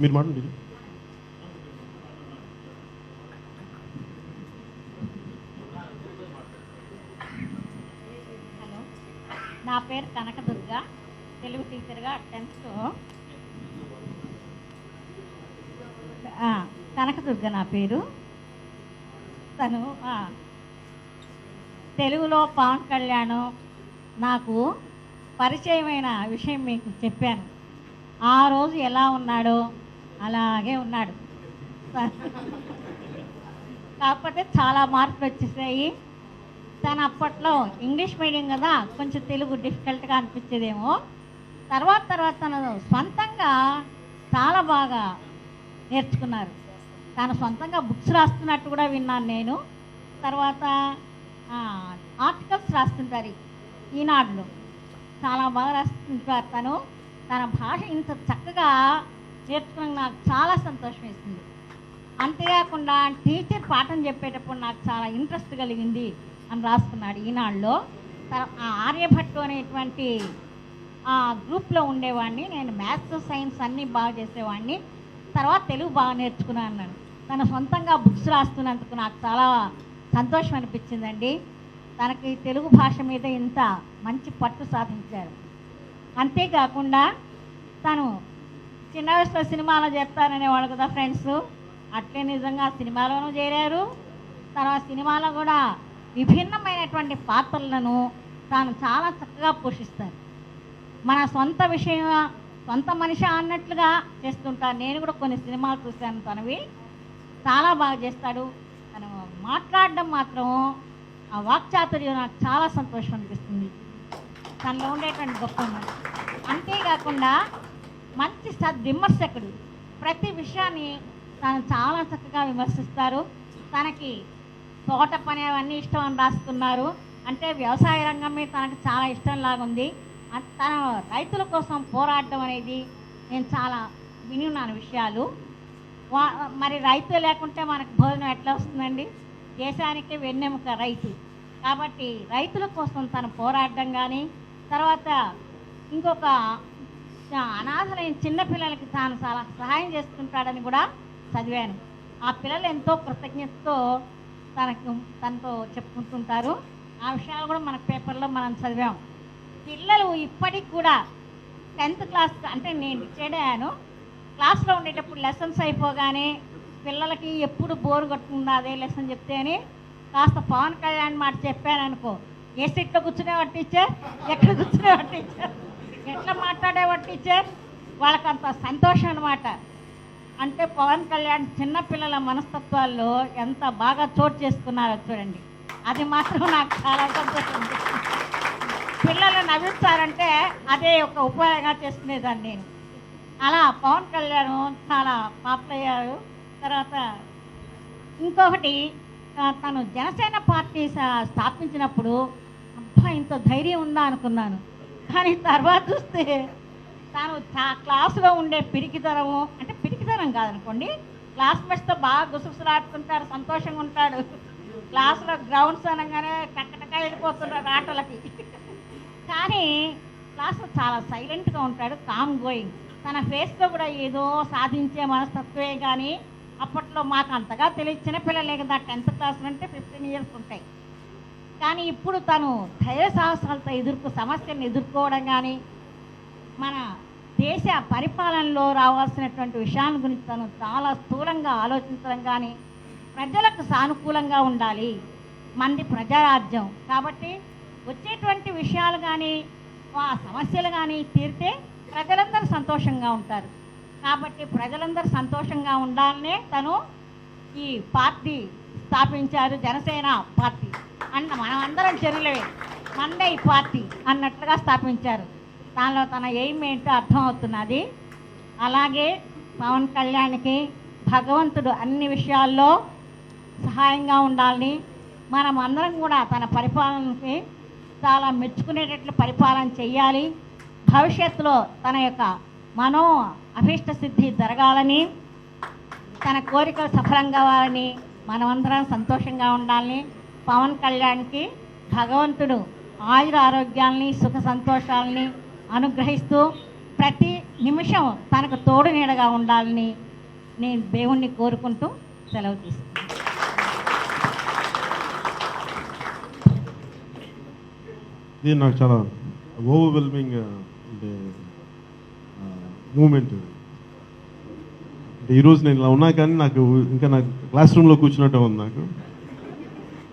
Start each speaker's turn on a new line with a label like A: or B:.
A: మీరు మాట్లాడండి.
B: హలో. నా పేరు కనకదుర్గ. తెలుగు టీచర్గా టెన్త్. ఆ, కనకదుర్గ నా పేరు. తను తెలుగులో పవన్ కళ్యాణ్ నాకు పరిచయమైన విషయం మీకు చెప్పాను. ఆ రోజు ఎలా ఉన్నాడో అలాగే ఉన్నాడు. కాకపోతే చాలా మార్పులు వచ్చేసాయి. తను అప్పట్లో ఇంగ్లీష్ మీడియం కదా కొంచెం తెలుగు డిఫికల్ట్గా అనిపించేదేమో. తర్వాత తర్వాత తను సొంతంగా చాలా బాగా నేర్చుకున్నారు. తను సొంతంగా బుక్స్ రాస్తున్నట్టు కూడా విన్నాను నేను. తర్వాత ఆర్టికల్స్ రాస్తుంటారు ఈనాడులో. చాలా బాగా రాస్తుంటారు తను. తన భాష ఇంత చక్కగా నేర్చుకున్న నాకు చాలా సంతోషం వేసింది అంతేకాకుండా టీచర్ పాఠం చెప్పేటప్పుడు నాకు చాలా ఇంట్రెస్ట్ కలిగింది అని రాసుకున్నాడు ఈనాడులో ఆ ఆర్యభట్టు అనేటువంటి ఆ గ్రూప్లో ఉండేవాడిని. నేను మ్యాథ్స్ సైన్స్ అన్నీ బాగా చేసేవాడిని. తర్వాత తెలుగు బాగా నేర్చుకున్నాను అన్నాడు తన సొంతంగా బుక్స్ రాస్తున్నందుకు నాకు చాలా సంతోషం అనిపించిందండి. తనకి తెలుగు భాష మీద ఇంత మంచి పట్టు సాధించారు. అంతేకాకుండా తను చిన్న వయసులో సినిమాలో చెప్తారనేవాడు కదా ఫ్రెండ్స్. అట్లే నిజంగా సినిమాలోనూ చేరారు. తర్వాత సినిమాలో కూడా విభిన్నమైనటువంటి పాత్రలను తాను చాలా చక్కగా పోషిస్తారు. మన సొంత విషయం సొంత మనిషి అన్నట్లుగా చేస్తుంటారు. నేను కూడా కొన్ని సినిమాలు చూశాను తనవి. చాలా బాగా చేస్తాడు. తను మాట్లాడడం మాత్రం ఆ వాక్చాతుర్యం నాకు చాలా సంతోషం అనిపిస్తుంది. తనలో ఉండేటువంటి గొప్ప అంతేకాకుండా మంచి సద్విమర్శకుడు ప్రతి విషయాన్ని తను చాలా చక్కగా విమర్శిస్తారు. తనకి తోట పని అవన్నీ ఇష్టం అని రాస్తున్నారు అంటే వ్యవసాయ రంగం మీద తనకు చాలా ఇష్టం లాగుంది. తన రైతుల కోసం పోరాడడం అనేది నేను చాలా విని ఉన్నాను విషయాలు. వా మరి రైతు లేకుంటే మనకు భోజనం ఎట్లా వస్తుందండి? దేశానికి వెన్నెముక రైతు. కాబట్టి రైతుల కోసం తను పోరాడడం కానీ తర్వాత ఇంకొక చ- అనాథలైన చిన్న పిల్లలకి తాను చాలా సహాయం చేస్తుంటాడని కూడా చదివాను. ఆ పిల్లలు ఎంతో కృతజ్ఞతతో తనకు తనతో చెప్పుకుంటుంటారు. ఆ విషయాలు కూడా మన పేపర్లో మనం చదివాం. పిల్లలు ఇప్పటికి కూడా టెన్త్ క్లాస్ అంటే నేను డిసైడ్ అయ్యాను. క్లాస్లో ఉండేటప్పుడు లెసన్స్ అయిపోగానే పిల్లలకి ఎప్పుడు బోర్ కొట్టుకుందా అదే లెసన్ చెప్తే అని కాస్త పవన్ కళ్యాణ్ మాట చెప్పాను అనుకో. ఏ సీట్లో కూర్చునేవాడు టీచర్? ఎక్కడ కూర్చునేవాడు టీచర్? ఎట్లా మాట్లాడేవాడు టీచర్? వాళ్ళకి అంత సంతోషం అనమాట అంటే పవన్ కళ్యాణ్ చిన్నపిల్లల మనస్తత్వాల్లో ఎంత బాగా చోటు చేసుకున్నారో చూడండి. అది మాత్రం నాకు చాలా సంతోషం. పిల్లలు నవ్విస్తారంటే అదే ఒక ఉపాయంగా చేసుకునేదాన్ని నేను. అలా పవన్ కళ్యాణ్ చాలా పాపులర్ అయ్యారు. తర్వాత ఇంకొకటి తను జనసేన పార్టీ స్థాపించినప్పుడు అబ్బా ఇంత ధైర్యం ఉందా అనుకున్నాను. కానీ తర్వాత చూస్తే తాను క్లాసులో ఉండే పిరికితనము అంటే పిరికితనం కాదనుకోండి క్లాస్మేట్స్తో బాగా గుసగుసలాడుతుంటాడు సంతోషంగా ఉంటాడు. క్లాసులో గ్రౌండ్స్ అనగానే టక్కటక్క వెళ్ళిపోతున్నాడు ఆటలకి. కానీ క్లాస్లో చాలా సైలెంట్గా ఉంటాడు కామ్ గోయింగ్ తన ఫేస్లో కూడా ఏదో సాధించే మనస్తత్వే కానీ అప్పట్లో మాకు అంతగా తెలియదు చిన్నపిల్లలే కదా టెన్త్ క్లాస్ అంటే ఫిఫ్టీన్ ఇయర్స్ ఉంటాయి. కానీ ఇప్పుడు తను ధైర్య సాహసాలతో ఎదుర్కొ సమస్యను ఎదుర్కోవడం కానీ మన దేశ పరిపాలనలో రావాల్సినటువంటి విషయాల గురించి తను చాలా స్థూలంగా ఆలోచించడం కానీ ప్రజలకు సానుకూలంగా ఉండాలి. మంది ప్రజారాజ్యం. కాబట్టి వచ్చేటువంటి విషయాలు కానీ ఆ సమస్యలు కానీ తీరితే ప్రజలందరూ సంతోషంగా ఉంటారు. కాబట్టి ప్రజలందరూ సంతోషంగా ఉండాలనే తను ఈ పార్టీ స్థాపించారు జనసేన పార్టీ. అన్న మనం అందరం చెరువులవే మందే ఈ పార్టీ అన్నట్లుగా స్థాపించారు. దానిలో తన ఎయిమ్ ఏంటో అర్థమవుతున్నది అలాగే పవన్ కళ్యాణ్కి భగవంతుడు అన్ని విషయాల్లో సహాయంగా ఉండాలని మనం అందరం కూడా తన పరిపాలనకి చాలా మెచ్చుకునేటట్లు పరిపాలన చేయాలి భవిష్యత్తులో తన యొక్క మనో అభీష్ట సిద్ధి జరగాలని తన కోరికలు సఫలం కావాలని మనమందరం సంతోషంగా ఉండాలని పవన్ కళ్యాణ్కి భగవంతుడు ఆయుర ఆరోగ్యాల్ని సుఖ సంతోషాలని అనుగ్రహిస్తూ ప్రతి నిమిషం తనకు తోడు నీడగా ఉండాలని నేను దేవుణ్ణి కోరుకుంటూ సెలవు తీసుకున్నాను
A: ఇది నాకు చాలా ఓవర్వెల్మింగ్ అంటే మూమెంట్ అంటే ఈరోజు నేను ఇలా ఉన్నా కానీ నాకు ఇంకా నాకు క్లాస్ రూమ్లో కూర్చున్నట్టు ఉంది నాకు.